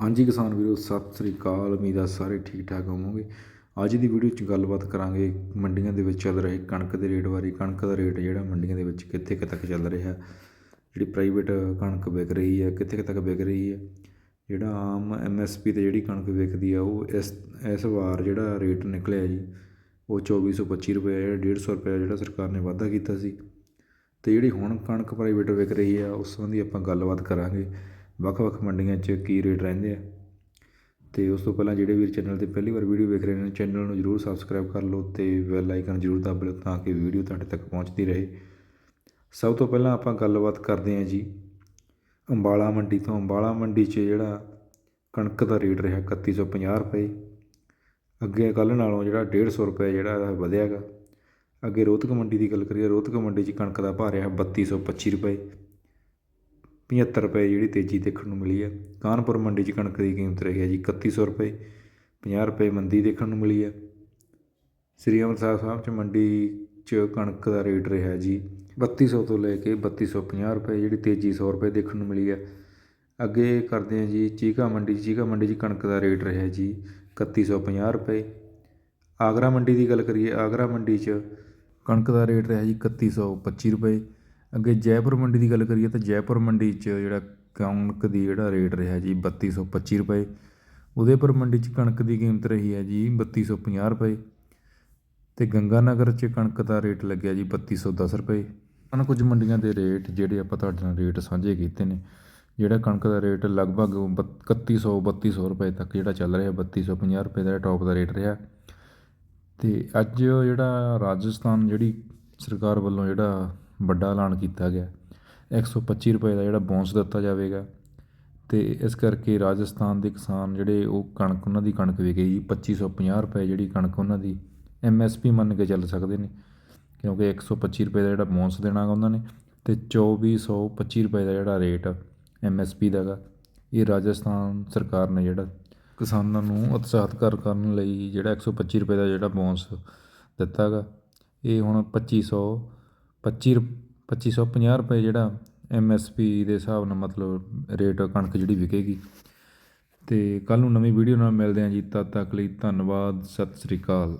ਹਾਂਜੀ ਕਿਸਾਨ ਵੀਰੋ ਸਤਿ ਸ੍ਰੀ ਅਕਾਲ। ਉਮੀਦ ਆ ਸਾਰੇ ਠੀਕ ਠਾਕ ਹੋਵੋਗੇ। ਅੱਜ ਦੀ ਵੀਡੀਓ 'ਚ ਗੱਲਬਾਤ ਕਰਾਂਗੇ ਮੰਡੀਆਂ ਦੇ ਵਿੱਚ ਚੱਲ ਰਹੇ ਕਣਕ ਦੇ ਰੇਟ ਬਾਰੇ। ਕਣਕ ਦਾ ਰੇਟ ਜਿਹੜਾ ਮੰਡੀਆਂ ਦੇ ਵਿੱਚ ਕਿੱਥੇ ਕੁ ਤੱਕ ਚੱਲ ਰਿਹਾ ਜਿਹੜੀ ਪ੍ਰਾਈਵੇਟ ਕਣਕ ਵਿਕ ਰਹੀ ਹੈ ਕਿੱਥੇ ਕੁ ਤੱਕ ਵਿਕ ਰਹੀ ਹੈ ਜਿਹੜਾ ਆਮ ਐਮਐਸਪੀ ਤੇ ਜਿਹੜੀ ਕਣਕ ਵਿਕਦੀ ਆ ਉਹ ਇਸ ਇਸ ਵਾਰ ਜਿਹੜਾ ਰੇਟ ਨਿਕਲਿਆ ਜੀ ਉਹ 2425 ਰੁਪਏ ਆ, ਜਿਹੜਾ 150 ਰੁਪਏ ਜਿਹੜਾ ਸਰਕਾਰ ਨੇ ਵਾਧਾ ਕੀਤਾ ਸੀ। ਤੇ ਜਿਹੜੀ ਹੁਣ ਕਣਕ ਪ੍ਰਾਈਵੇਟ ਵਿਕ ਰਹੀ ਆ ਉਸ ਸੰਬੰਧੀ ਆਪਾਂ ਗੱਲਬਾਤ ਕਰਾਂਗੇ। ਵੱਖ-ਵੱਖ ਮੰਡੀਆਂ 'ਚ ਕੀ ਰੇਟ ਰਹਿੰਦੇ ਆ। ਅਤੇ ਉਸ ਤੋਂ ਪਹਿਲਾਂ ਜਿਹੜੇ ਵੀਰ ਚੈਨਲ ਤੇ ਪਹਿਲੀ ਵਾਰ ਵੀਡੀਓ ਵੇਖ ਰਹੇ ਨੇ ਚੈਨਲ ਨੂੰ ਜਰੂਰ ਸਬਸਕ੍ਰਾਈਬ ਕਰ ਲਓ ਅਤੇ ਬੈਲ ਆਈਕਨ ਜਰੂਰ ਦਬਾ ਲਓ ਤਾਂ ਕਿ ਵੀਡੀਓ ਤੁਹਾਡੇ ਤੱਕ ਪਹੁੰਚਦੀ ਰਹੇ। ਸਭ ਤੋਂ ਪਹਿਲਾਂ ਆਪਾਂ ਗੱਲਬਾਤ ਕਰਦੇ ਹਾਂ ਜੀ, ਅੰਬਾਲਾ ਮੰਡੀ ਤੋਂ। ਅੰਬਾਲਾ ਮੰਡੀ 'ਚ ਜਿਹੜਾ ਕਣਕ ਦਾ ਰੇਟ ਰਿਹਾ 3150 ਰੁਪਏ। ਅੱਗੇ ਕੱਲ੍ਹ ਨਾਲੋਂ ਜਿਹੜਾ 150 ਰੁਪਏ ਜਿਹੜਾ ਇਹ ਵਧਿਆ ਗਾ ਅੱਗੇ ਰੋਹਤਕ ਮੰਡੀ ਦੀ ਗੱਲ ਕਰੀਏ, ਰੋਹਤਕ ਮੰਡੀ 'ਚ ਕਣਕ ਦਾ ਭਾਅ ਰਿਹਾ 3225 ਰੁਪਏ। 75 ਰੁਪਏ ਜਿਹੜੀ ਤੇਜ਼ੀ ਦੇਖਣ ਨੂੰ ਮਿਲੀ ਹੈ ਕਾਨਪੁਰ ਮੰਡੀ 'ਚ ਕਣਕ ਦੀ ਕੀਮਤ ਰਹੀ ਹੈ ਜੀ ਇਕੱਤੀ ਸੌ ਰੁਪਏ। 50 ਰੁਪਏ ਮੰਦੀ ਦੇਖਣ ਨੂੰ ਮਿਲੀ ਹੈ ਸ੍ਰੀ ਅੰਮ੍ਰਿਤਸਰ ਸਾਹਿਬ 'ਚ ਮੰਡੀ 'ਚ ਕਣਕ ਦਾ ਰੇਟ ਰਿਹਾ ਜੀ 3200 ਤੋਂ ਲੈ ਕੇ 3250 ਰੁਪਏ ਜਿਹੜੀ ਤੇਜ਼ੀ 100 ਰੁਪਏ ਦੇਖਣ ਨੂੰ ਮਿਲੀ ਹੈ ਅੱਗੇ ਕਰਦੇ ਹਾਂ ਜੀ ਚੀਕਾ ਮੰਡੀ। ਚੀਕਾ ਮੰਡੀ 'ਚ ਕਣਕ ਦਾ ਰੇਟ ਰਿਹਾ ਜੀ 3150 ਰੁਪਏ। ਆਗਰਾ ਮੰਡੀ ਦੀ ਗੱਲ ਕਰੀਏ। ਆਗਰਾ ਮੰਡੀ 'ਚ ਕਣਕ ਦਾ ਰੇਟ ਰਿਹਾ ਜੀ 3125 ਰੁਪਏ। ਅੱਗੇ ਜੈਪੁਰ ਮੰਡੀ ਦੀ ਗੱਲ ਕਰੀਏ ਤਾਂ ਜੈਪੁਰ ਮੰਡੀ 'ਚ ਜਿਹੜਾ ਕਣਕ ਦੀ ਜਿਹੜਾ ਰੇਟ ਰਿਹਾ ਜੀ 3225 ਰੁਪਏ ਉਦੈਪੁਰ ਮੰਡੀ 'ਚ ਕਣਕ ਦੀ ਕੀਮਤ ਰਹੀ ਹੈ ਜੀ 3250 ਰੁਪਏ ਤੇ ਗੰਗਾਨਗਰ 'ਚ ਕਣਕ ਦਾ ਰੇਟ ਲੱਗਿਆ ਜੀ 3210 ਰੁਪਏ। ਹਨ ਕੁਝ ਮੰਡੀਆਂ ਦੇ ਰੇਟ ਜਿਹੜੇ ਆਪਾਂ ਤੁਹਾਡੇ ਨਾਲ ਰੇਟ ਸਾਂਝੇ ਕੀਤੇ ਨੇ, ਜਿਹੜਾ ਕਣਕ ਦਾ ਰੇਟ ਲਗਭਗ 3100 3200 ਰੁਪਏ ਤੱਕ ਜਿਹੜਾ ਚੱਲ ਰਿਹਾ 3250 ਰੁਪਏ ਦਾ ਟੌਪ ਦਾ ਰੇਟ ਰਿਹਾ। ਤੇ ਅੱਜ ਜਿਹੜਾ ਰਾਜਸਥਾਨ ਜਿਹੜੀ ਸਰਕਾਰ ਵੱਲੋਂ ਜਿਹੜਾ ਵੱਡਾ ਐਲਾਨ ਕੀਤਾ ਗਿਆ। 125 ਰੁਪਏ ਦਾ ਜਿਹੜਾ ਬੋਨਸ ਦਿੱਤਾ ਜਾਵੇਗਾ ਅਤੇ ਇਸ ਕਰਕੇ ਰਾਜਸਥਾਨ ਦੇ ਕਿਸਾਨ ਜਿਹੜੇ ਉਹ ਕਣਕ ਉਹਨਾਂ ਦੀ ਕਣਕ ਵਿਕੇਗੀ 2550 ਰੁਪਏ ਜਿਹੜੀ ਕਣਕ ਉਹਨਾਂ ਦੀ ਐਮਐਸਪੀ ਮੰਨ ਕੇ ਚੱਲ ਸਕਦੇ ਨੇ, ਕਿਉਂਕਿ 125 ਰੁਪਏ ਦਾ ਜਿਹੜਾ ਬੋਨਸ ਦੇਣਾ ਗਾ ਉਹਨਾਂ ਨੇ ਅਤੇ ਚੌਵੀ ਸੌ ਪੱਚੀ ਰੁਪਏ ਦਾ ਜਿਹੜਾ ਰੇਟ ਐਮਐਸਪੀ ਦਾ ਗਾ, ਇਹ ਰਾਜਸਥਾਨ ਸਰਕਾਰ ਨੇ ਜਿਹੜਾ ਕਿਸਾਨਾਂ ਨੂੰ ਉਤਸ਼ਾਹਿਤ ਕਰ ਕਰਨ ਲਈ ਜਿਹੜਾ 125 ਰੁਪਏ ਦਾ ਜਿਹੜਾ ਬੋਨਸ ਦਿੱਤਾ ਗਾ, ਇਹ ਹੁਣ 2500 25 2550 ਰੁਪਏ ਜਿਹੜਾ ਐਮਐਸਪੀ ਦੇ ਹਿਸਾਬ ਨਾਲ ਮਤਲਬ ਰੇਟ ਕਣਕ ਜਿਹੜੀ ਵਿਕੇਗੀ। ਅਤੇ ਕੱਲ੍ਹ ਨੂੰ ਨਵੀਂ ਵੀਡੀਓ ਨਾਲ ਮਿਲਦੇ ਹਾਂ ਜੀ, ਤਦ ਤੱਕ ਲਈ ਧੰਨਵਾਦ, ਸਤਿ ਸ੍ਰੀ ਅਕਾਲ।